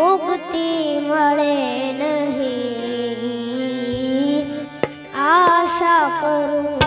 મુક્તિ મળે નહીં. આશા કરું